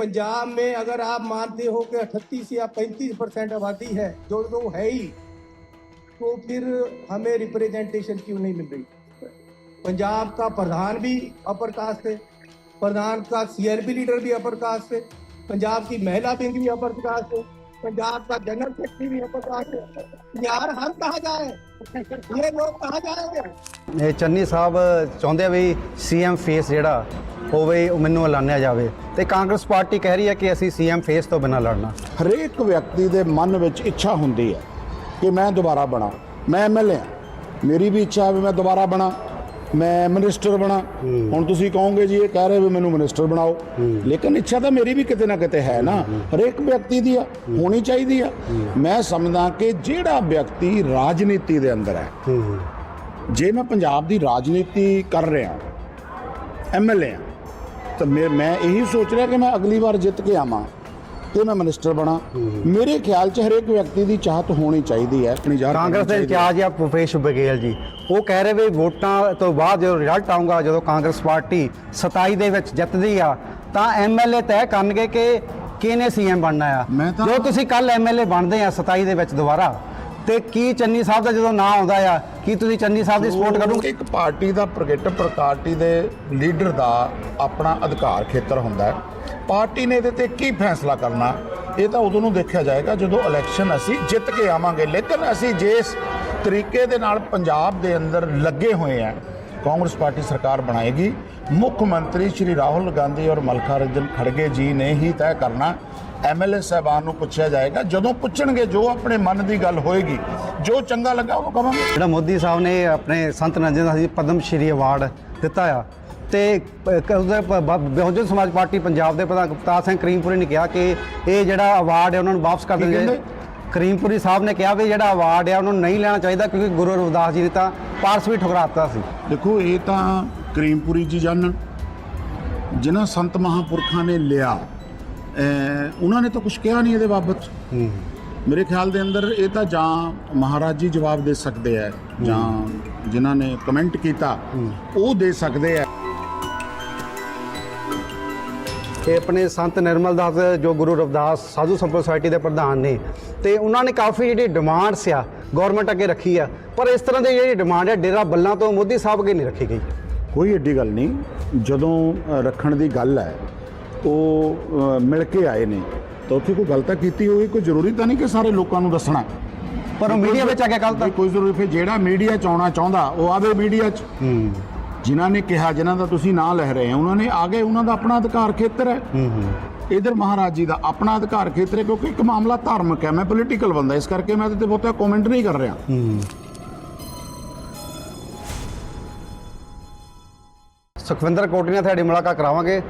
पंजाब में अगर आप मानते हो कि 38 या 35 परसेंट आबादी है जो तो है ही तो फिर हमें रिप्रेजेंटेशन क्यों नहीं मिल रही पंजाब का प्रधान भी अपर कास्ट है प्रधान का सीआरपी लीडर भी अपर कास्ट है पंजाब की महिला विंग भी अपर कास्ट है पंजाब का जनरल सेक्रेटरी भी अपर कास्ट है यार हम कहाँ जाए ये लोग कहाँ जाएंगे ਇਹ ਚੰਨੀ ਸਾਹਿਬ ਚਾਹੁੰਦੇ ਆ ਵੀ ਸੀਐਮ ਫੇਸ ਜਿਹੜਾ ਹੋਵੇ ਉਹ ਮੈਨੂੰ ਐਲਾਨਿਆ ਜਾਵੇ। ਤੇ ਕਾਂਗਰਸ ਪਾਰਟੀ ਕਹਿ ਰਹੀ ਹੈ ਕਿ ਅਸੀਂ ਸੀਐਮ ਫੇਸ ਤੋਂ ਬਿਨਾਂ ਲੜਨਾ। ਹਰੇਕ ਵਿਅਕਤੀ ਦੇ ਮਨ ਵਿੱਚ ਇੱਛਾ ਹੁੰਦੀ ਹੈ ਕਿ ਮੈਂ ਦੁਬਾਰਾ ਬਣਾ। ਮੈਂ ਐਮਐਲਏ ਮੇਰੀ ਵੀ ਇੱਛਾ ਹੈ ਵੀ ਮੈਂ ਦੁਬਾਰਾ ਬਣਾ। ਮੈਂ ਮਿਨਿਸਟਰ ਬਣਾ। ਹੁਣ ਤੁਸੀਂ ਕਹੋਗੇ ਜੀ ਇਹ ਕਹਿ ਰਹੇ ਵੀ ਮੈਨੂੰ ਮਿਨਿਸਟਰ ਬਣਾਓ। ਲੇਕਿਨ ਇੱਛਾ ਤਾਂ ਮੇਰੀ ਵੀ ਕਿਤੇ ਨਾ ਕਿਤੇ ਹੈ ਨਾ। ਹਰੇਕ ਵਿਅਕਤੀ ਦੀ ਆ ਹੋਣੀ ਚਾਹੀਦੀ ਆ। ਮੈਂ ਸਮਝਦਾ ਕਿ ਜਿਹੜਾ ਵਿਅਕਤੀ ਰਾਜਨੀਤੀ ਦੇ ਅੰਦਰ ਹੈ ਜੇ ਮੈਂ ਪੰਜਾਬ ਦੀ ਰਾਜਨੀਤੀ ਕਰ ਰਿਹਾ ਐਮਐਲਏ ਆ ਤਾਂ ਮੈਂ ਮੈਂ ਇਹੀ ਸੋਚ ਰਿਹਾ ਕਿ ਮੈਂ ਅਗਲੀ ਵਾਰ ਜਿੱਤ ਕੇ ਆਵਾਂ ਤੇ ਮੈਂ ਮਿਨਿਸਟਰ ਬਣਾ। ਮੇਰੇ ਖਿਆਲ 'ਚ ਹਰੇਕ ਵਿਅਕਤੀ ਦੀ ਚਾਹਤ ਹੋਣੀ ਚਾਹੀਦੀ ਹੈ ਆਪਣੀ ਜ਼ਾਹਰ ਕਾਂਗਰਸ ਦੇ। ਇੰਚਾਰਜ ਆ ਭੁਪੇਸ਼ ਬਘੇਲ ਜੀ। ਉਹ ਕਹਿ ਰਹੇ ਵੀ ਵੋਟਾਂ ਤੋਂ ਬਾਅਦ ਜਦੋਂ ਰਿਜ਼ਲਟ ਆਊਗਾ ਜਦੋਂ ਕਾਂਗਰਸ ਪਾਰਟੀ 27 ਦੇ ਵਿੱਚ ਜਿੱਤਦੀ ਆ ਤਾਂ ਐਮਐਲਏ ਤੈਅ ਕਰਨਗੇ ਕਿ ਕਿਹਨੇ ਸੀਐਮ ਬਣਨਾ ਆ। ਜੋ ਤੁਸੀਂ ਕੱਲ ਐਮਐਲਏ ਬਣਦੇ ਆ 27 ਦੇ ਵਿੱਚ ਦੁਬਾਰਾ। ਤੇ ਕੀ ਚੰਨੀ ਸਾਹਿਬ ਦਾ ਜਦੋਂ ਨਾਂ ਆਉਂਦਾ ਆ ਕੀ ਤੁਸੀਂ ਚੰਨੀ ਸਾਹਿਬ ਦੀ ਸਪੋਰਟ ਕਰੋਗੇ? ਇੱਕ ਪਾਰਟੀ ਦਾ ਪ੍ਰਗਟ ਪਾਰਟੀ ਦੇ ਲੀਡਰ ਦਾ ਆਪਣਾ ਅਧਿਕਾਰ ਖੇਤਰ ਹੁੰਦਾ ਹੈ। ਪਾਰਟੀ ਨੇ ਇਹਦੇ ਤੇ ਕੀ ਫੈਸਲਾ ਕਰਨਾ ਇਹ ਤਾਂ ਉਦੋਂ ਨੂੰ ਦੇਖਿਆ ਜਾਏਗਾ ਜਦੋਂ ਇਲੈਕਸ਼ਨ ਅਸੀਂ ਜਿੱਤ ਕੇ ਆਵਾਂਗੇ। ਲੇਕਿਨ ਅਸੀਂ ਜਿਸ ਤਰੀਕੇ ਦੇ ਨਾਲ ਪੰਜਾਬ ਦੇ ਅੰਦਰ ਲੱਗੇ ਹੋਏ ਆ ਕਾਂਗਰਸ ਪਾਰਟੀ ਸਰਕਾਰ ਬਣਾਏਗੀ। ਮੁੱਖ ਮੰਤਰੀ ਸ਼੍ਰੀ ਰਾਹੁਲ ਗਾਂਧੀ ਔਰ ਮਲਕਾ ਰੰਜਨ ਖੜਗੇ ਜੀ ਨੇ ਹੀ ਤੈਅ ਕਰਨਾ ਐਮਐਲਏ ਸਾਹਿਬਾਨ ਨੂੰ ਪੁੱਛਿਆ ਜਾਏਗਾ। ਜਦੋਂ ਪੁੱਛਣਗੇ ਜੋ ਆਪਣੇ ਮਨ ਦੀ ਗੱਲ ਹੋਏਗੀ ਜੋ ਚੰਗਾ ਲੱਗਾ ਉਹ ਕਵਾਂਗੇ ਜਿਹੜਾ ਮੋਦੀ ਸਾਹਿਬ ਨੇ ਆਪਣੇ ਸੰਤ ਨੰਜਨ ਜੀ ਪਦਮ ਸ਼੍ਰੀ ਅਵਾਰਡ ਦਿੱਤਾ ਆ ਤੇ ਬਹੁਜਨ ਸਮਾਜ ਪਾਰਟੀ ਪੰਜਾਬ ਦੇ ਪ੍ਰਧਾਨ ਗੁਪਤਾਰ ਸਿੰਘ ਕਰੀਮਪੁਰੀ ਨੇ ਕਿਹਾ ਕਿ ਇਹ ਜਿਹੜਾ ਅਵਾਰਡ ਹੈ ਉਹਨਾਂ ਨੂੰ ਵਾਪਸ ਕਰ ਦੇਣਗੇ ਕਹਿੰਦੇ? ਕਰੀਮਪੁਰੀ ਸਾਹਿਬ ਨੇ ਕਿਹਾ ਵੀ ਜਿਹੜਾ ਅਵਾਰਡ ਹੈ ਉਹਨਾਂ ਨਹੀਂ ਲੈਣਾ ਚਾਹੀਦਾ ਕਿਉਂਕਿ ਗੁਰੂ ਰਵਿਦਾਸ ਜੀ ਨੇ ਤਾਂ ਪਾਰਸ ਵੀ ਠੁਕਰਾਤਾ ਸੀ। ਦੇਖੋ ਇਹ ਤਾਂ ਕਰੀਮਪੁਰੀ ਜੀ ਜਾਣਨ ਜਿਨ੍ਹਾਂ ਸੰਤ ਮਹਾਪੁਰਖਾਂ ਨੇ ਲਿਆ ਉਹਨਾਂ ਨੇ ਤਾਂ ਕੁਝ ਕਿਹਾ ਨਹੀਂ ਇਹਦੇ ਬਾਬਤ। ਮੇਰੇ ਖਿਆਲ ਦੇ ਅੰਦਰ ਇਹ ਤਾਂ ਜਾਂ ਮਹਾਰਾਜ ਜੀ ਜਵਾਬ ਦੇ ਸਕਦੇ ਆ ਜਾਂ ਜਿਨ੍ਹਾਂ ਨੇ ਕਮੈਂਟ ਕੀਤਾ ਉਹ ਦੇ ਸਕਦੇ ਆ ਤੇ ਆਪਣੇ ਸੰਤ ਨਿਰਮਲ ਦਾਸ ਜੋ ਗੁਰੂ ਰਵਿਦਾਸ ਸਾਧੂ ਸੰਪਰਦਾ ਸੁਸਾਇਟੀ ਦੇ ਪ੍ਰਧਾਨ ਨੇ ਤੇ ਉਹਨਾਂ ਨੇ ਕਾਫੀ ਜਿਹੜੀ ਡਿਮਾਂਡਸ ਆ ਗਵਰਨਮੈਂਟ ਅੱਗੇ ਰੱਖੀ ਆ ਪਰ ਇਸ ਤਰ੍ਹਾਂ ਦੀ ਜਿਹੜੀ ਡਿਮਾਂਡ ਹੈ ਡੇਰਾ ਬੱਲਾਂ ਤੋਂ ਮੋਦੀ ਸਾਹਿਬ ਅੱਗੇ ਨਹੀਂ ਰੱਖੀ ਗਈ। ਕੋਈ ਏਡੀ ਗੱਲ ਨਹੀਂ ਜਦੋਂ ਰੱਖਣ ਦੀ ਗੱਲ ਹੈ ਉਹ ਮਿਲ ਕੇ ਆਏ ਨੇ ਤਾਂ ਉੱਥੇ ਕੋਈ ਗਲਤੀ ਕੀਤੀ ਹੋਈ ਕੋਈ ਜ਼ਰੂਰੀ ਤਾਂ ਨਹੀਂ ਕਿ ਸਾਰੇ ਲੋਕਾਂ ਨੂੰ ਦੱਸਣਾ। ਪਰ ਉਹ ਮੀਡੀਆ ਵਿੱਚ ਆ ਕੇ ਵੀ ਤੱਕ ਕੋਈ ਜ਼ਰੂਰੀ ਫਿਰ ਜਿਹੜਾ ਮੀਡੀਆ ਚ ਆਉਣਾ ਚਾਹੁੰਦਾ ਉਹ ਆਵੇ ਮੀਡੀਆ ਚ। ਜਿਨ੍ਹਾਂ ਨੇ ਕਿਹਾ ਜਿਨ੍ਹਾਂ ਦਾ ਤੁਸੀਂ ਨਾਂ ਲੈ ਰਹੇ ਹੋ ਉਹਨਾਂ ਨੇ ਆ ਗਏ ਉਹਨਾਂ ਦਾ ਆਪਣਾ ਅਧਿਕਾਰ ਖੇਤਰ ਹੈ। ਇਧਰ ਮਹਾਰਾਜ ਜੀ ਦਾ ਆਪਣਾ ਅਧਿਕਾਰ ਖੇਤਰ ਹੈ ਕਿਉਂਕਿ ਇੱਕ ਮਾਮਲਾ ਧਾਰਮਿਕ ਹੈ। ਮੈਂ ਪੋਲੀਟੀਕਲ ਬੰਦਾ ਇਸ ਕਰਕੇ ਮੈਂ ਇਹਦੇ ਤੇ ਬਹੁਤਾ ਕਮੈਂਟ ਨਹੀਂ ਕਰ ਰਿਹਾ। ਸੁਖਵਿੰਦਰ ਕੋਟੀ ਨਾਲ ਤੁਹਾਡੀ ਮੁਲਾਕਾਤ ਕਰਾਵਾਂਗੇ।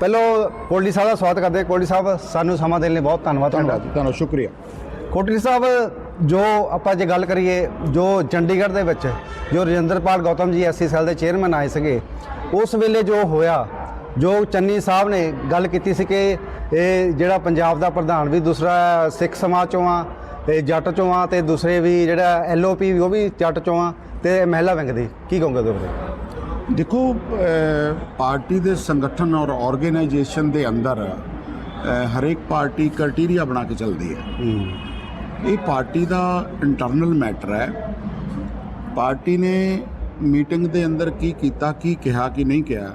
ਪਹਿਲਾਂ ਕੋਟਲੀ ਸਾਹਿਬ ਦਾ ਸਵਾਗਤ ਕਰਦੇ ਹਾਂ। ਕੋਟਲੀ ਸਾਹਿਬ ਸਾਨੂੰ ਸਮਾਂ ਦੇਣ ਲਈ ਬਹੁਤ ਧੰਨਵਾਦ ਤੁਹਾਡਾ। ਧੰਨਵਾਦ ਤੁਹਾਨੂੰ ਸ਼ੁਕਰੀਆ। ਕੋਟਲੀ ਸਾਹਿਬ ਜੋ ਆਪਾਂ ਜੇ ਗੱਲ ਕਰੀਏ ਜੋ ਚੰਡੀਗੜ੍ਹ ਦੇ ਵਿੱਚ ਜੋ ਰਜਿੰਦਰਪਾਲ ਗੌਤਮ ਜੀ ਐਸਸੀ ਸੈੱਲ ਦੇ ਚੇਅਰਮੈਨ ਆਏ ਸੀਗੇ ਉਸ ਵੇਲੇ ਜੋ ਹੋਇਆ ਜੋ ਚੰਨੀ ਸਾਹਿਬ ਨੇ ਗੱਲ ਕੀਤੀ ਸੀ ਕਿ ਇਹ ਜਿਹੜਾ ਪੰਜਾਬ ਦਾ ਪ੍ਰਧਾਨ ਵੀ ਦੂਸਰਾ ਸਿੱਖ ਸਮਾਜ ਚੋਂ ਆ ਤੇ ਜੱਟ ਚੋਂ ਆ ਤੇ ਦੂਸਰੇ ਵੀ ਜਿਹੜਾ ਐਲਓਪੀ ਉਹ ਵੀ ਜੱਟ ਚੋਂ ਆ ਤੇ ਮਹਿਲਾ ਵਿੰਗ ਦੀ ਕੀ ਕਹੋਗੇ ਬਾਰੇ? ਦੇਖੋ ਪਾਰਟੀ ਦੇ ਸੰਗਠਨ ਔਰ ਆਰਗੇਨਾਈਜੇਸ਼ਨ ਦੇ ਅੰਦਰ ਹਰੇਕ ਪਾਰਟੀ ਕ੍ਰਾਈਟੇਰੀਆ ਬਣਾ ਕੇ ਚੱਲਦੀ ਹੈ। ਇਹ ਪਾਰਟੀ ਦਾ ਇੰਟਰਨਲ ਮੈਟਰ ਹੈ। ਪਾਰਟੀ ਨੇ ਮੀਟਿੰਗ ਦੇ ਅੰਦਰ ਕੀ ਕੀਤਾ ਕੀ ਕਿਹਾ ਕੀ ਨਹੀਂ ਕਿਹਾ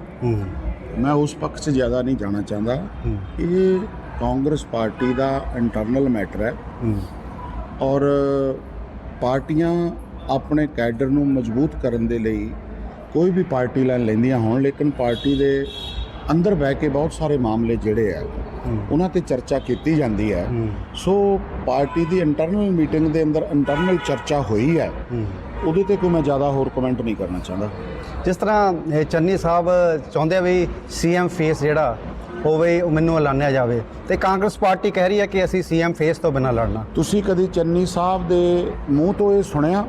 ਮੈਂ ਉਸ ਪੱਖ 'ਚ ਜ਼ਿਆਦਾ ਨਹੀਂ ਜਾਣਾ ਚਾਹੁੰਦਾ। ਇਹ ਕਾਂਗਰਸ ਪਾਰਟੀ ਦਾ ਇੰਟਰਨਲ ਮੈਟਰ ਹੈ। ਔਰ ਪਾਰਟੀਆਂ ਆਪਣੇ ਕੈਡਰ ਨੂੰ ਮਜ਼ਬੂਤ ਕਰਨ ਦੇ ਲਈ ਕੋਈ ਵੀ ਪਾਰਟੀ ਲਾਈਨ ਲੈਂਦੀਆਂ ਹੋਣ ਲੇਕਿਨ ਪਾਰਟੀ ਦੇ ਅੰਦਰ ਬਹਿ ਕੇ ਬਹੁਤ ਸਾਰੇ ਮਾਮਲੇ ਜਿਹੜੇ ਆ ਉਹਨਾਂ ਤੇ ਚਰਚਾ ਕੀਤੀ ਜਾਂਦੀ ਹੈ। ਸੋ ਪਾਰਟੀ ਦੀ ਇੰਟਰਨਲ ਮੀਟਿੰਗ ਦੇ ਅੰਦਰ ਇੰਟਰਨਲ ਚਰਚਾ ਹੋਈ ਹੈ। ਉਹਦੇ ਤੇ ਕੋਈ ਮੈਂ ਜ਼ਿਆਦਾ ਹੋਰ ਕਮੈਂਟ ਨਹੀਂ ਕਰਨਾ ਚਾਹੁੰਦਾ। ਜਿਸ ਤਰ੍ਹਾਂ ਚੰਨੀ ਸਾਹਿਬ ਚਾਹੁੰਦੇ ਆ ਵੀ ਸੀਐਮ ਫੇਸ ਜਿਹੜਾ ਹੋਵੇ ਉਹ ਮੈਨੂੰ ਐਲਾਨਿਆ ਜਾਵੇ। ਤੇ ਕਾਂਗਰਸ ਪਾਰਟੀ ਕਹਿ ਰਹੀ ਹੈ ਕਿ ਅਸੀਂ ਸੀਐਮ ਫੇਸ ਤੋਂ ਬਿਨਾਂ ਲੜਨਾ। ਤੁਸੀਂ ਕਦੀ ਚੰਨੀ ਸਾਹਿਬ ਦੇ ਮੂੰਹ ਤੋਂ ਇਹ ਸੁਣਿਆ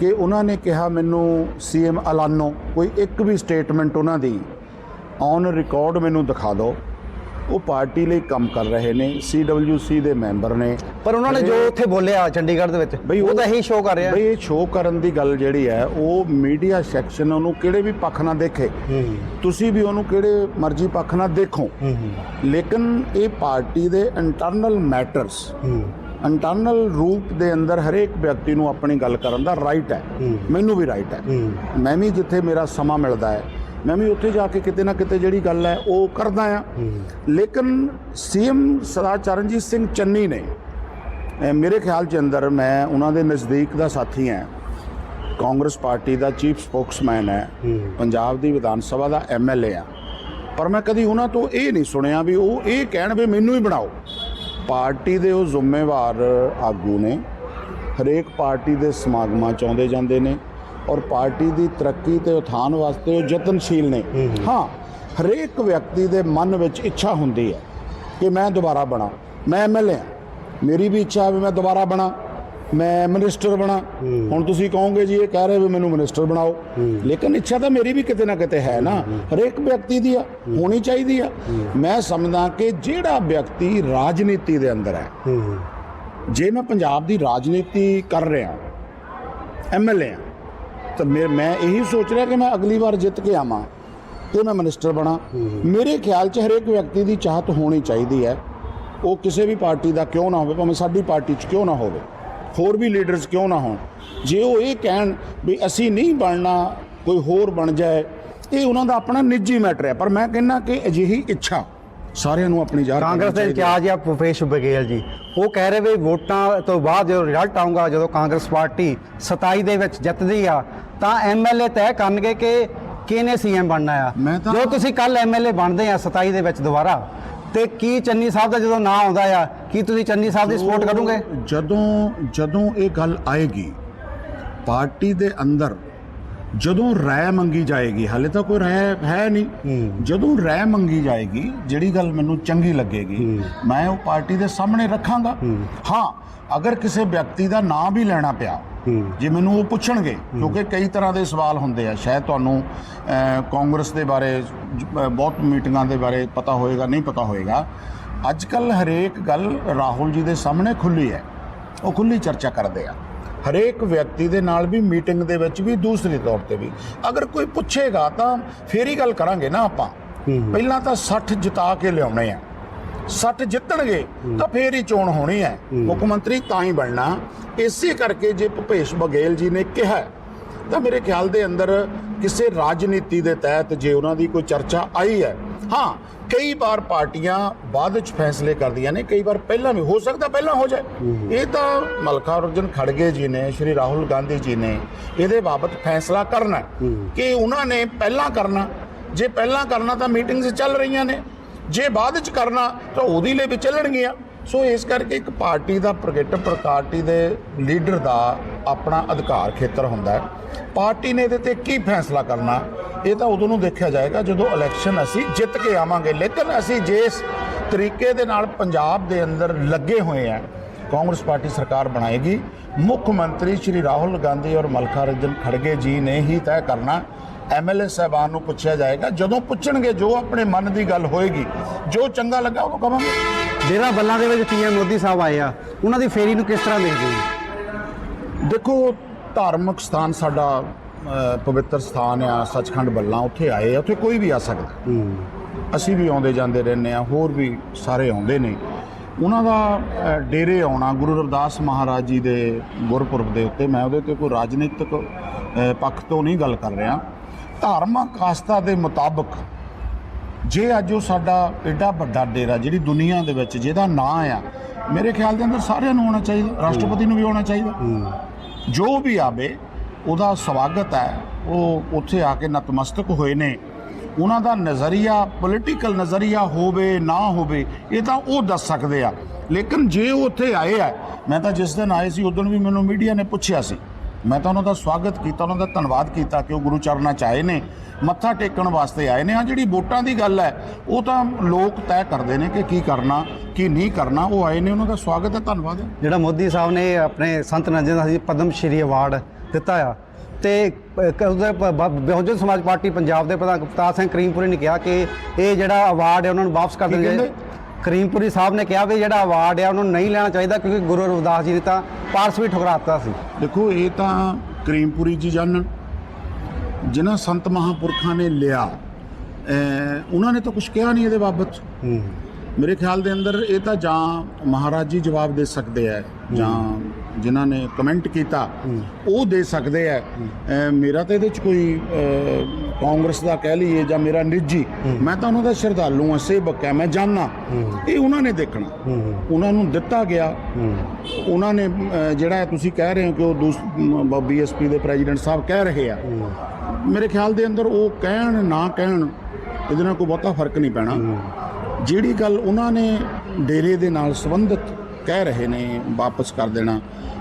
ਕਿ ਉਹਨਾਂ ਨੇ ਕਿਹਾ ਮੈਨੂੰ ਸੀਐਮ ਐਲਾਨੋ? ਕੋਈ ਇੱਕ ਵੀ ਸਟੇਟਮੈਂਟ ਉਹਨਾਂ ਦੀ ਔਨ ਰਿਕਾਰਡ ਮੈਨੂੰ ਦਿਖਾ ਦਿਓ। ਉਹ ਪਾਰਟੀ ਲਈ ਕੰਮ ਕਰ ਰਹੇ ਨੇ ਸੀਡਬਲਯੂਸੀ ਦੇ ਮੈਂਬਰ ਨੇ। ਪਰ ਉਹਨਾਂ ਨੇ ਜੋ ਉੱਥੇ ਬੋਲਿਆ ਚੰਡੀਗੜ੍ਹ ਦੇ ਵਿੱਚ ਬਈ ਉਹ ਤਾਂ ਇਹੀ ਸ਼ੋਅ ਕਰ ਰਿਹਾ। ਬਈ ਇਹ ਸ਼ੋਅ ਕਰਨ ਦੀ ਗੱਲ ਜਿਹੜੀ ਹੈ ਉਹ ਮੀਡੀਆ ਸੈਕਸ਼ਨ ਉਹਨੂੰ ਕਿਹੜੇ ਵੀ ਪੱਖ ਨਾਲ ਦੇਖੇ। ਤੁਸੀਂ ਵੀ ਉਹਨੂੰ ਕਿਹੜੇ ਮਰਜ਼ੀ ਪੱਖ ਨਾਲ ਦੇਖੋ। ਲੇਕਿਨ ਇਹ ਪਾਰਟੀ ਦੇ ਇੰਟਰਨਲ ਮੈਟਰਸ ਇੰਟਰਨਲ ਰੂਪ ਦੇ ਅੰਦਰ ਹਰੇਕ ਵਿਅਕਤੀ ਨੂੰ ਆਪਣੀ ਗੱਲ ਕਰਨ ਦਾ ਰਾਈਟ ਹੈ। ਮੈਨੂੰ ਵੀ ਰਾਈਟ ਹੈ। ਮੈਂ ਵੀ ਜਿੱਥੇ ਮੇਰਾ ਸਮਾਂ ਮਿਲਦਾ ਹੈ ਮੈਂ ਵੀ ਉੱਥੇ ਜਾ ਕੇ ਕਿਤੇ ਨਾ ਕਿਤੇ ਜਿਹੜੀ ਗੱਲ ਹੈ ਉਹ ਕਰਦਾ ਆ ਲੇਕਿਨ ਸੀਐਮ ਸਰਦਾਰ ਚਰਨਜੀਤ ਸਿੰਘ ਚੰਨੀ ਨੇ ਮੇਰੇ ਖਿਆਲ ਚ ਅੰਦਰ ਮੈਂ ਉਹਨਾਂ ਦੇ ਨਜ਼ਦੀਕ ਦਾ ਸਾਥੀ ਹਾਂ। ਕਾਂਗਰਸ ਪਾਰਟੀ ਦਾ ਚੀਫ ਸਪੋਕਸਮੈਨ ਹੈ, ਪੰਜਾਬ ਦੀ ਵਿਧਾਨ ਸਭਾ ਦਾ ਐਮਐਲਏ ਆ ਪਰ ਮੈਂ ਕਦੀ ਉਹਨਾਂ ਤੋਂ ਇਹ ਨਹੀਂ ਸੁਣਿਆ ਵੀ ਉਹ ਇਹ ਕਹਿਣ ਵੀ ਮੈਨੂੰ ਹੀ ਬਣਾਓ। ਪਾਰਟੀ ਦੇ ਉਹ ਜ਼ਿੰਮੇਵਾਰ ਆਗੂ ਨੇ, ਹਰੇਕ ਪਾਰਟੀ ਦੇ ਸਮਾਗਮਾਂ ਚ ਆਉਂਦੇ ਜਾਂਦੇ ਨੇ ਔਰ ਪਾਰਟੀ ਦੀ ਤਰੱਕੀ ਤੇ ਉਥਾਨ ਵਾਸਤੇ ਉਹ ਯਤਨਸ਼ੀਲ ਨੇ। ਹਾਂ ਹਰੇਕ ਵਿਅਕਤੀ ਦੇ ਮਨ ਵਿੱਚ ਇੱਛਾ ਹੁੰਦੀ ਹੈ ਕਿ ਮੈਂ ਦੁਬਾਰਾ ਬਣਾ। ਮੈਂ ਐਮਐਲਏ ਮੇਰੀ ਵੀ ਇੱਛਾ ਹੈ ਵੀ ਮੈਂ ਦੁਬਾਰਾ ਬਣਾ। ਮੈਂ ਮਿਨਿਸਟਰ ਬਣਾ। ਹੁਣ ਤੁਸੀਂ ਕਹੋਗੇ ਜੀ ਇਹ ਕਹਿ ਰਹੇ ਵੀ ਮੈਨੂੰ ਮਿਨਿਸਟਰ ਬਣਾਓ। ਲੇਕਿਨ ਇੱਛਾ ਤਾਂ ਮੇਰੀ ਵੀ ਕਿਤੇ ਨਾ ਕਿਤੇ ਹੈ ਨਾ। ਹਰੇਕ ਵਿਅਕਤੀ ਦੀ ਆ ਹੋਣੀ ਚਾਹੀਦੀ ਆ। ਮੈਂ ਸਮਝਦਾ ਕਿ ਜਿਹੜਾ ਵਿਅਕਤੀ ਰਾਜਨੀਤੀ ਦੇ ਅੰਦਰ ਹੈ ਜੇ ਮੈਂ ਪੰਜਾਬ ਦੀ ਰਾਜਨੀਤੀ ਕਰ ਰਿਹਾ ਐਮਐਲਏ ਆ ਤਾਂ ਮੈਂ ਮੈਂ ਇਹੀ ਸੋਚ ਰਿਹਾ ਕਿ ਮੈਂ ਅਗਲੀ ਵਾਰ ਜਿੱਤ ਕੇ ਆਵਾਂ ਤੇ ਮੈਂ ਮਿਨਿਸਟਰ ਬਣਾ। ਮੇਰੇ ਖਿਆਲ 'ਚ ਹਰੇਕ ਵਿਅਕਤੀ ਦੀ ਚਾਹਤ ਹੋਣੀ ਚਾਹੀਦੀ ਹੈ। ਉਹ ਕਿਸੇ ਵੀ ਪਾਰਟੀ ਦਾ ਕਿਉਂ ਨਾ ਹੋਵੇ, ਭਾਵੇਂ ਸਾਡੀ ਪਾਰਟੀ 'ਚ ਕਿਉਂ ਨਾ ਹੋਵੇ, ਹੋਰ ਵੀ ਲੀਡਰਸ ਕਿਉਂ ਨਾ ਹੋਣ। ਜੇ ਉਹ ਇਹ ਕਹਿਣ ਵੀ ਅਸੀਂ ਨਹੀਂ ਬਣਨਾ, ਕੋਈ ਹੋਰ ਬਣ ਜਾਏ, ਇਹ ਉਹਨਾਂ ਦਾ ਆਪਣਾ ਨਿੱਜੀ ਮੈਟਰ ਹੈ। ਪਰ ਮੈਂ ਕਹਿੰਦਾ ਕਿ ਅਜਿਹੀ ਇੱਛਾ ਸਾਰਿਆਂ ਨੂੰ ਆਪਣੀ ਕਰਨੀ ਕਾਂਗਰਸ ਦੇ। ਇੰਚਾਰਜ ਆ ਭੁਪੇਸ਼ ਬਘੇਲ ਜੀ। ਉਹ ਕਹਿ ਰਹੇ ਵੀ ਵੋਟਾਂ ਤੋਂ ਬਾਅਦ ਜਦੋਂ ਰਿਜ਼ਲਟ ਆਊਗਾ ਜਦੋਂ ਕਾਂਗਰਸ ਪਾਰਟੀ 27 ਦੇ ਵਿੱਚ ਜਿੱਤਦੀ ਆ ਤਾਂ ਐਮਐਲਏ ਤੈਅ ਕਰਨਗੇ ਕਿ ਕਿਹਨੇ ਸੀਐਮ ਬਣਨਾ ਆ। ਜੋ ਤੁਸੀਂ ਕੱਲ ਐਮਐਲਏ ਬਣਦੇ ਆ 27 ਦੇ ਵਿੱਚ ਦੁਬਾਰਾ ਤੇ ਕੀ ਚੰਨੀ ਸਾਹਿਬ ਦਾ ਜਦੋਂ ਨਾਂ ਆਉਂਦਾ ਆ ਕੀ ਤੁਸੀਂ ਚੰਨੀ ਸਾਹਿਬ ਦੀ ਸਪੋਰਟ ਕਰੋਗੇ? ਜਦੋਂ ਜਦੋਂ ਇਹ ਗੱਲ ਆਏਗੀ ਪਾਰਟੀ ਦੇ ਅੰਦਰ ਜਦੋਂ ਰਾਇ ਮੰਗੀ ਜਾਏਗੀ ਹਾਲੇ ਤਾਂ ਕੋਈ ਰਾਇ ਹੈ ਨਹੀਂ। ਜਦੋਂ ਰਾਇ ਮੰਗੀ ਜਾਏਗੀ ਜਿਹੜੀ ਗੱਲ ਮੈਨੂੰ ਚੰਗੀ ਲੱਗੇਗੀ ਮੈਂ ਉਹ ਪਾਰਟੀ ਦੇ ਸਾਹਮਣੇ ਰੱਖਾਂਗਾ। ਹਾਂ। ਅਗਰ ਕਿਸੇ ਵਿਅਕਤੀ ਦਾ ਨਾਂ ਵੀ ਲੈਣਾ ਪਿਆ ਜੇ ਮੈਨੂੰ ਉਹ ਪੁੱਛਣਗੇ ਕਿਉਂਕਿ ਕਈ ਤਰ੍ਹਾਂ ਦੇ ਸਵਾਲ ਹੁੰਦੇ ਆ ਸ਼ਾਇਦ ਤੁਹਾਨੂੰ ਕਾਂਗਰਸ ਦੇ ਬਾਰੇ ਬਹੁਤ ਮੀਟਿੰਗਾਂ ਦੇ ਬਾਰੇ ਪਤਾ ਹੋਏਗਾ ਨਹੀਂ ਪਤਾ ਹੋਏਗਾ। ਅੱਜ ਕੱਲ ਹਰੇਕ ਗੱਲ ਰਾਹੁਲ ਜੀ ਦੇ ਸਾਹਮਣੇ ਖੁੱਲੀ ਹੈ। ਉਹ ਖੁੱਲੀ ਚਰਚਾ ਕਰਦੇ ਆ। ਹਰੇਕ ਵਿਅਕਤੀ ਦੇ ਨਾਲ ਵੀ ਮੀਟਿੰਗ ਦੇ ਵਿੱਚ ਵੀ ਦੂਸਰੀ ਤੌਰ ਤੇ ਵੀ। ਅਗਰ ਕੋਈ ਪੁੱਛੇਗਾ ਤਾਂ ਫੇਰ ਹੀ ਗੱਲ ਕਰਾਂਗੇ ਨਾ ਆਪਾਂ। ਪਹਿਲਾਂ ਤਾਂ 60 ਜਿਤਾ ਕੇ ਲਿਆਉਣੇ ਆ। 60 ਜਿੱਤਣਗੇ ਤਾਂ ਫੇਰ ਹੀ ਚੋਣ ਹੋਣੀ ਹੈ। ਮੁੱਖ ਮੰਤਰੀ ਤਾਂ ਹੀ ਬਣਨਾ। ਇਸੇ ਕਰਕੇ ਜੇ ਭੁਪੇਸ਼ ਬਘੇਲ ਜੀ ਨੇ ਕਿਹਾ ਤਾਂ ਮੇਰੇ ਖਿਆਲ ਦੇ ਅੰਦਰ ਕਿਸੇ ਰਾਜਨੀਤੀ ਦੇ ਤਹਿਤ ਜੇ ਉਹਨਾਂ ਦੀ ਕੋਈ ਚਰਚਾ ਆਈ ਹੈ ਹਾਂ ਕਈ ਵਾਰ ਪਾਰਟੀਆਂ ਬਾਅਦ ਵਿੱਚ ਫੈਸਲੇ ਕਰਦੀਆਂ ਨੇ ਕਈ ਵਾਰ ਪਹਿਲਾਂ ਵੀ ਹੋ ਸਕਦਾ ਪਹਿਲਾਂ ਹੋ ਜਾਏ। ਇਹ ਤਾਂ ਮਲਕਾ ਅਰਜਨ ਖੜਗੇ ਜੀ ਨੇ ਸ਼੍ਰੀ ਰਾਹੁਲ ਗਾਂਧੀ ਜੀ ਨੇ ਇਹਦੇ ਬਾਬਤ ਫੈਸਲਾ ਕਰਨਾ ਕਿ ਉਹਨਾਂ ਨੇ ਪਹਿਲਾਂ ਕਰਨਾ। ਜੇ ਪਹਿਲਾਂ ਕਰਨਾ ਤਾਂ ਮੀਟਿੰਗਸ ਚੱਲ ਰਹੀਆਂ ਨੇ। ਜੇ ਬਾਅਦ ਵਿੱਚ ਕਰਨਾ ਤਾਂ ਉਹਦੀ ਲਈ ਵੀ ਚੱਲਣਗੀਆਂ। ਸੋ ਇਸ ਕਰਕੇ ਇੱਕ ਪਾਰਟੀ ਦਾ ਪ੍ਰਗਟ ਪਾਰਟੀ ਦੇ ਲੀਡਰ ਦਾ ਆਪਣਾ ਅਧਿਕਾਰ ਖੇਤਰ ਹੁੰਦਾ ਹੈ। ਪਾਰਟੀ ਨੇ ਇਹਦੇ ਤੇ ਕੀ ਫੈਸਲਾ ਕਰਨਾ? ਇਹ ਤਾਂ ਉਦੋਂ ਨੂੰ ਦੇਖਿਆ ਜਾਏਗਾ ਜਦੋਂ ਇਲੈਕਸ਼ਨ ਅਸੀਂ ਜਿੱਤ ਕੇ ਆਵਾਂਗੇ। ਲੇਕਿਨ ਅਸੀਂ ਜਿਸ ਤਰੀਕੇ ਦੇ ਨਾਲ ਪੰਜਾਬ ਦੇ ਅੰਦਰ ਲੱਗੇ ਹੋਏ ਆ ਕਾਂਗਰਸ ਪਾਰਟੀ ਸਰਕਾਰ ਬਣਾਏਗੀ ਮੁੱਖ ਮੰਤਰੀ ਸ਼੍ਰੀ ਰਾਹੁਲ ਗਾਂਧੀ ਔਰ ਮਲਕਾ ਰੰਜਨ ਖੜਗੇ ਜੀ ਨੇ ਹੀ ਤੈਅ ਕਰਨਾ ਐਮਐਲਏ ਸਾਹਿਬਾਨ ਨੂੰ ਪੁੱਛਿਆ ਜਾਏਗਾ ਜਦੋਂ ਪੁੱਛਣਗੇ ਜੋ ਆਪਣੇ ਮਨ ਦੀ ਗੱਲ ਹੋਏਗੀ ਜੋ ਚੰਗਾ ਲੱਗਾ ਉਹਨੂੰ ਕਵਾਂਗੇ। ਡੇਰਾ ਬੱਲਾਂ ਦੇ ਵਿੱਚ ਪੀਐਮ ਮੋਦੀ ਸਾਹਿਬ ਆਏ ਆ ਉਹਨਾਂ ਦੀ ਫੇਰੀ ਨੂੰ ਕਿਸ ਤਰ੍ਹਾਂ ਦੇਖਦੇ ਹੋ? ਦੇਖੋ ਧਾਰਮਿਕ ਸਥਾਨ ਸਾਡਾ ਪਵਿੱਤਰ ਸਥਾਨ ਆ ਸੱਚਖੰਡ ਬੱਲਾ ਉੱਥੇ ਆਏ ਆ ਉੱਥੇ ਕੋਈ ਵੀ ਆ ਸਕਦਾ। ਅਸੀਂ ਵੀ ਆਉਂਦੇ ਜਾਂਦੇ ਰਹਿੰਦੇ ਆ ਹੋਰ ਵੀ ਸਾਰੇ ਆਉਂਦੇ ਨੇ। ਉਹਨਾਂ ਦਾ ਡੇਰੇ ਆਉਣਾ ਗੁਰੂ ਰਵਿਦਾਸ ਮਹਾਰਾਜ ਜੀ ਦੇ ਗੁਰਪੁਰਬ ਦੇ ਉੱਤੇ ਮੈਂ ਉਹਦੇ ਤੇ ਕੋਈ ਰਾਜਨੀਤਿਕ ਪੱਖ ਤੋਂ ਨਹੀਂ ਗੱਲ ਕਰ ਰਿਹਾ। ਧਾਰਮਿਕ ਆਸਥਾ ਦੇ ਮੁਤਾਬਕ ਜੇ ਅੱਜ ਉਹ ਸਾਡਾ ਐਡਾ ਵੱਡਾ ਡੇਰਾ ਜਿਹੜੀ ਦੁਨੀਆ ਦੇ ਵਿੱਚ ਜਿਹਦਾ ਨਾਂ ਆ ਮੇਰੇ ਖਿਆਲ ਦੇ ਅੰਦਰ ਸਾਰਿਆਂ ਨੂੰ ਹੋਣਾ ਚਾਹੀਦਾ ਰਾਸ਼ਟਰਪਤੀ ਨੂੰ ਵੀ ਹੋਣਾ ਚਾਹੀਦਾ। ਜੋ ਵੀ ਆਵੇ ਉਹਦਾ ਸਵਾਗਤ ਹੈ। ਉਹ ਉੱਥੇ ਆ ਕੇ ਨਤਮਸਤਕ ਹੋਏ ਨੇ। ਉਹਨਾਂ ਦਾ ਨਜ਼ਰੀਆ ਪੋਲੀਟੀਕਲ ਨਜ਼ਰੀਆ ਹੋਵੇ, ਨਾ ਹੋਵੇ, ਇਹ ਤਾਂ ਉਹ ਦੱਸ ਸਕਦੇ ਆ। ਲੇਕਿਨ ਜੇ ਉਹ ਉੱਥੇ ਆਏ ਆ, ਮੈਂ ਤਾਂ ਜਿਸ ਦਿਨ ਆਏ ਸੀ, ਉਦੋਂ ਵੀ ਮੈਨੂੰ ਮੀਡੀਆ ਨੇ ਪੁੱਛਿਆ ਸੀ। ਮੈਂ ਤਾਂ ਉਹਨਾਂ ਦਾ ਸਵਾਗਤ ਕੀਤਾ, ਉਹਨਾਂ ਦਾ ਧੰਨਵਾਦ ਕੀਤਾ ਕਿ ਉਹ ਗੁਰੂ ਚਰਨਾਂ ਚ ਆਏ ਨੇ, ਮੱਥਾ ਟੇਕਣ ਵਾਸਤੇ ਆਏ ਨੇ। ਆ ਜਿਹੜੀ ਵੋਟਾਂ ਦੀ ਗੱਲ ਹੈ, ਉਹ ਤਾਂ ਲੋਕ ਤੈਅ ਕਰਦੇ ਨੇ ਕਿ ਕੀ ਕਰਨਾ, ਕੀ ਨਹੀਂ ਕਰਨਾ, ਉਹ ਆਏ ਨੇ, ਉਹਨਾਂ ਦਾ ਸਵਾਗਤ ਹੈ, ਧੰਨਵਾਦ ਹੈ। ਜਿਹੜਾ ਮੋਦੀ ਸਾਹਿਬ ਨੇ ਆਪਣੇ ਸੰਤ ਨੰਜਨ ਦਾਸ ਪਦਮ ਸ਼੍ਰੀ ਅਵਾਰਡ ਦਿੱਤਾ ਆ। ਤੇ ਬਹੁਜਨ ਸਮਾਜ ਪਾਰਟੀ ਪੰਜਾਬ ਦੇ ਪ੍ਰਧਾਨ ਗੁਪਤਾਰ ਸਿੰਘ ਕਰੀਮਪੁਰੀ ਨੇ ਕਿਹਾ ਕਿ ਇਹ ਜਿਹੜਾ ਅਵਾਰਡ ਹੈ ਉਹਨਾਂ ਨੂੰ ਵਾਪਸ ਕਰ ਕਹਿੰਦੇ? ਚਾਹੀਦਾ ਕਰੀਮਪੁਰੀ ਸਾਹਿਬ ਨੇ ਕਿਹਾ ਵੀ ਜਿਹੜਾ ਅਵਾਰਡ ਹੈ ਉਹਨਾਂ ਨੂੰ ਨਹੀਂ ਲੈਣਾ ਚਾਹੀਦਾ ਕਿਉਂਕਿ ਗੁਰੂ ਰਵਿਦਾਸ ਜੀ ਨੇ ਤਾਂ ਪਾਰਸ ਵੀ ਠੁਕਰਾਤਾ ਸੀ। ਦੇਖੋ ਇਹ ਤਾਂ ਕਰੀਮਪੁਰੀ ਜੀ ਜਾਣਨ ਜਿਨ੍ਹਾਂ ਸੰਤ ਮਹਾਪੁਰਖਾਂ ਨੇ ਲਿਆ ਉਹਨਾਂ ਨੇ ਤਾਂ ਕੁਝ ਕਿਹਾ ਨਹੀਂ ਇਹਦੇ ਬਾਬਤ। ਮੇਰੇ ਖਿਆਲ ਦੇ ਅੰਦਰ ਇਹ ਤਾਂ ਜਾਂ ਮਹਾਰਾਜ ਜੀ ਜਵਾਬ ਦੇ ਸਕਦੇ ਆ ਜਾਂ ਜਿਨ੍ਹਾਂ ਨੇ ਕਮੈਂਟ ਕੀਤਾ, ਉਹ ਦੇ ਸਕਦੇ ਆ। ਮੇਰਾ ਤਾਂ ਇਹਦੇ ਚ ਕੋਈ ਕਾਂਗਰਸ ਦਾ ਕਹਿ ਲਈਏ ਜਾਂ ਮੇਰਾ ਨਿੱਜੀ, ਮੈਂ ਤਾਂ ਉਹਨਾਂ ਦਾ ਸ਼ਰਧਾਲੂ ਆ ਸੇਵਕ ਆ ਮੈਂ ਜਾਣਨਾ। ਇਹ ਉਹਨਾਂ ਨੇ ਦੇਖਣਾ। ਉਹਨਾਂ ਨੂੰ ਦਿੱਤਾ ਗਿਆ। ਉਹਨਾਂ ਨੇ ਜਿਹੜਾ ਤੁਸੀਂ ਕਹਿ ਰਹੇ ਹੋ ਕਿ ਉਹ ਬੀਐਸਪੀ ਦੇ ਪ੍ਰੈਜ਼ੀਡੈਂਟ ਸਾਹਿਬ ਕਹਿ ਰਹੇ ਆ। ਮੇਰੇ ਖਿਆਲ ਦੇ ਅੰਦਰ ਉਹ ਕਹਿਣ, ਨਾ ਕਹਿਣ, ਇਹਦੇ ਨਾਲ ਕੋਈ ਬਹੁਤਾ ਫ਼ਰਕ ਨਹੀਂ ਪੈਣਾ। ਜਿਹੜੀ ਗੱਲ ਉਹਨਾਂ ਨੇ ਡੇਰੇ ਦੇ ਨਾਲ ਸੰਬੰਧਿਤ ਕਹਿ ਰਹੇ ਨੇ ਵਾਪਸ ਕਰ ਦੇਣਾ।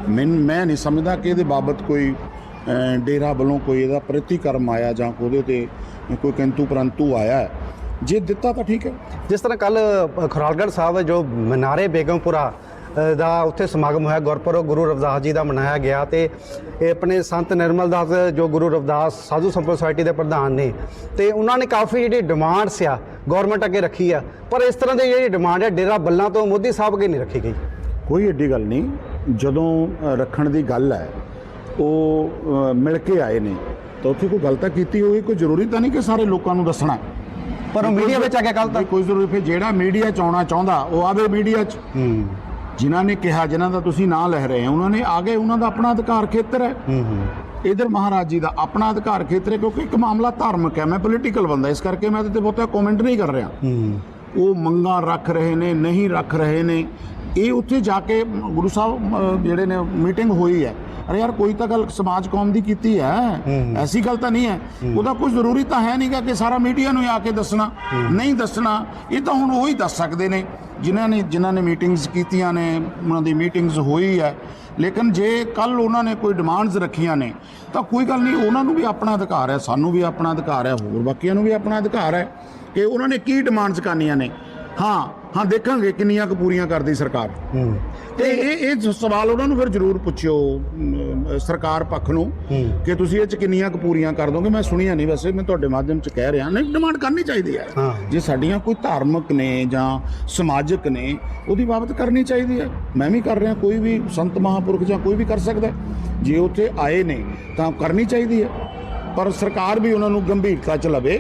ਮੈਂ ਮੈਂ ਨਹੀਂ ਸਮਝਦਾ ਕਿ ਇਹਦੇ ਬਾਬਤ ਕੋਈ ਡੇਰਾ ਵੱਲੋਂ ਕੋਈ ਇਹਦਾ ਪ੍ਰਤੀਕਰਮ ਆਇਆ ਜਾਂ ਉਹਦੇ ਤੇ ਕੋਈ ਕਿੰਤੂ ਪਰੰਤੂ ਆਇਆ ਜੇ ਦਿੱਤਾ ਤਾਂ ਠੀਕ ਹੈ। ਜਿਸ ਤਰ੍ਹਾਂ ਕੱਲ ਖੁਰਾਲਗੜ੍ਹ ਸਾਹਿਬ ਜੋ ਮਨਾਰੇ ਬੇਗਮਪੁਰਾ ਦਾ ਉੱਥੇ ਸਮਾਗਮ ਹੋਇਆ, ਗੁਰਪੁਰਬ ਗੁਰੂ ਰਵਿਦਾਸ ਜੀ ਦਾ ਮਨਾਇਆ ਗਿਆ ਤੇ ਇਹ ਆਪਣੇ ਸੰਤ ਨਿਰਮਲ ਦਾਸ, ਜੋ ਗੁਰੂ ਰਵਿਦਾਸ ਸਾਧੂ ਸੰਪਰਕ ਸੁਸਾਇਟੀ ਦੇ ਪ੍ਰਧਾਨ ਨੇ, ਤੇ ਉਹਨਾਂ ਨੇ ਕਾਫੀ ਜਿਹੜੀ ਡਿਮਾਂਡਸ ਆ ਗਵਰਨਮੈਂਟ ਅੱਗੇ ਰੱਖੀ ਆ, ਪਰ ਇਸ ਤਰ੍ਹਾਂ ਦੀ ਜਿਹੜੀ ਡਿਮਾਂਡ ਹੈ, ਡੇਰਾ ਬੱਲਾਂ ਤੋਂ ਮੋਦੀ ਸਾਹਿਬ ਅੱਗੇ ਨਹੀਂ ਰੱਖੀ ਗਈ। ਕੋਈ ਏਡੀ ਗੱਲ ਨਹੀਂ। ਜਦੋਂ ਰੱਖਣ ਦੀ ਗੱਲ ਹੈ ਉਹ ਮਿਲ ਕੇ ਆਏ ਨੇ ਤਾਂ ਉੱਥੇ ਕੋਈ ਗੱਲ ਤਾਂ ਕੀਤੀ ਹੋਈ ਕੋਈ ਜ਼ਰੂਰੀ ਤਾਂ ਨਹੀਂ ਕਿ ਸਾਰੇ ਲੋਕਾਂ ਨੂੰ ਦੱਸਣਾ ਪਰ ਉਹ ਮੀਡੀਆ ਵਿੱਚ ਆ ਕੇ ਕੱਲ ਤਾਂ। ਵੀ ਕੋਈ ਜ਼ਰੂਰੀ ਫਿਰ ਜਿਹੜਾ ਮੀਡੀਆ ਚ ਆਉਣਾ ਚਾਹੁੰਦਾ ਉਹ ਆਵੇ ਮੀਡੀਆ ਚ। ਜਿਨ੍ਹਾਂ ਨੇ ਕਿਹਾ ਜਿਨ੍ਹਾਂ ਦਾ ਤੁਸੀਂ ਨਾਂ ਲੈ ਰਹੇ ਹੋ ਉਹਨਾਂ ਨੇ ਆ ਗਏ ਉਹਨਾਂ ਦਾ ਆਪਣਾ ਅਧਿਕਾਰ ਖੇਤਰ ਹੈ। ਇਧਰ ਮਹਾਰਾਜ ਜੀ ਦਾ ਆਪਣਾ ਅਧਿਕਾਰ ਖੇਤਰ ਹੈ ਕਿਉਂਕਿ ਇੱਕ ਮਾਮਲਾ ਧਾਰਮਿਕ ਹੈ। ਮੈਂ ਪੋਲੀਟੀਕਲ ਬੰਦਾ ਇਸ ਕਰਕੇ ਮੈਂ ਤੇ ਬਹੁਤਾ ਕਮੈਂਟ ਨਹੀਂ ਕਰ ਰਿਹਾ। ਉਹ ਮੰਗਾਂ ਰੱਖ ਰਹੇ ਨੇ ਨਹੀਂ ਰੱਖ ਰਹੇ ਨੇ। ਇਹ ਉੱਥੇ ਜਾ ਕੇ ਗੁਰੂ ਸਾਹਿਬ ਜਿਹੜੇ ਨੇ ਮੀਟਿੰਗ ਹੋਈ ਹੈ। ਅਰੇ ਯਾਰ ਕੋਈ ਤਾਂ ਗੱਲ ਸਮਾਜ ਕੌਮ ਦੀ ਕੀਤੀ ਹੈ। ਐਸੀ ਗੱਲ ਤਾਂ ਨਹੀਂ ਹੈ। ਉਹਦਾ ਕੋਈ ਜ਼ਰੂਰੀ ਤਾਂ ਹੈ ਨਹੀਂਗਾ ਕਿ ਸਾਰਾ ਮੀਡੀਆ ਨੂੰ ਆ ਕੇ ਦੱਸਣਾ। ਨਹੀਂ ਦੱਸਣਾ ਇਹ ਤਾਂ ਹੁਣ ਉਹ ਹੀ ਦੱਸ ਸਕਦੇ ਨੇ। ਜਿਨ੍ਹਾਂ ਨੇ ਜਿਨ੍ਹਾਂ ਨੇ ਮੀਟਿੰਗਸ ਕੀਤੀਆਂ ਨੇ ਉਹਨਾਂ ਦੀ ਮੀਟਿੰਗਸ ਹੋਈ ਹੈ। ਲੇਕਿਨ ਜੇ ਕੱਲ ਉਹਨਾਂ ਨੇ ਕੋਈ ਡਿਮਾਂਡਸ ਰੱਖੀਆਂ ਨੇ ਤਾਂ ਕੋਈ ਗੱਲ ਨਹੀਂ ਉਹਨਾਂ ਨੂੰ ਵੀ ਆਪਣਾ ਅਧਿਕਾਰ ਹੈ ਸਾਨੂੰ ਵੀ ਆਪਣਾ ਅਧਿਕਾਰ ਹੈ ਹੋਰ ਬਾਕੀਆਂ ਨੂੰ ਵੀ ਆਪਣਾ ਅਧਿਕਾਰ ਹੈ ਕਿ ਉਹਨਾਂ ਨੇ ਕੀ ਡਿਮਾਂਡਸ ਕਰਨੀਆਂ ਨੇ। ਹਾਂ ਹਾਂ ਦੇਖਾਂਗੇ ਕਿੰਨੀਆਂ ਕੁ ਪੂਰੀਆਂ ਕਰਦੀ ਸਰਕਾਰ। ਹੂੰ। ਤੇ ਇਹ ਇਹ ਸਵਾਲ ਉਹਨਾਂ ਨੂੰ ਫਿਰ ਜ਼ਰੂਰ ਪੁੱਛਿਓ ਅਮ, ਸਰਕਾਰ ਪੱਖ ਨੂੰ ਕਿ ਤੁਸੀਂ ਇਹ ਚ ਕਿੰਨੀਆਂ ਕੁ ਪੂਰੀਆਂ ਕਰ ਦੋਗੇ। ਮੈਂ ਸੁਣੀਆਂ ਨਹੀਂ ਵੈਸੇ ਮੈਂ ਤੁਹਾਡੇ ਮਾਧਿਅਮ ਚ ਕਹਿ ਰਿਹਾ। ਨਹੀਂ ਡਿਮਾਂਡ ਕਰਨੀ ਚਾਹੀਦੀ ਹੈ। ਹਾਂ। ਜੇ ਸਾਡੀਆਂ ਕੋਈ ਧਾਰਮਿਕ ਨੇ ਜਾਂ ਸਮਾਜਿਕ ਨੇ ਉਹਦੀ ਬਾਬਤ ਕਰਨੀ ਚਾਹੀਦੀ ਹੈ। ਮੈਂ ਵੀ ਕਰ ਰਿਹਾ ਕੋਈ ਵੀ ਸੰਤ ਮਹਾਪੁਰਖ ਜਾਂ ਕੋਈ ਵੀ ਕਰ ਸਕਦਾ ਹੈ। ਜੇ ਉੱਥੇ ਆਏ ਨੇ ਤਾਂ ਕਰਨੀ ਚਾਹੀਦੀ ਹੈ। ਪਰ ਸਰਕਾਰ ਵੀ ਉਹਨਾਂ ਨੂੰ ਗੰਭੀਰਤਾ ਚ ਲਵੇ।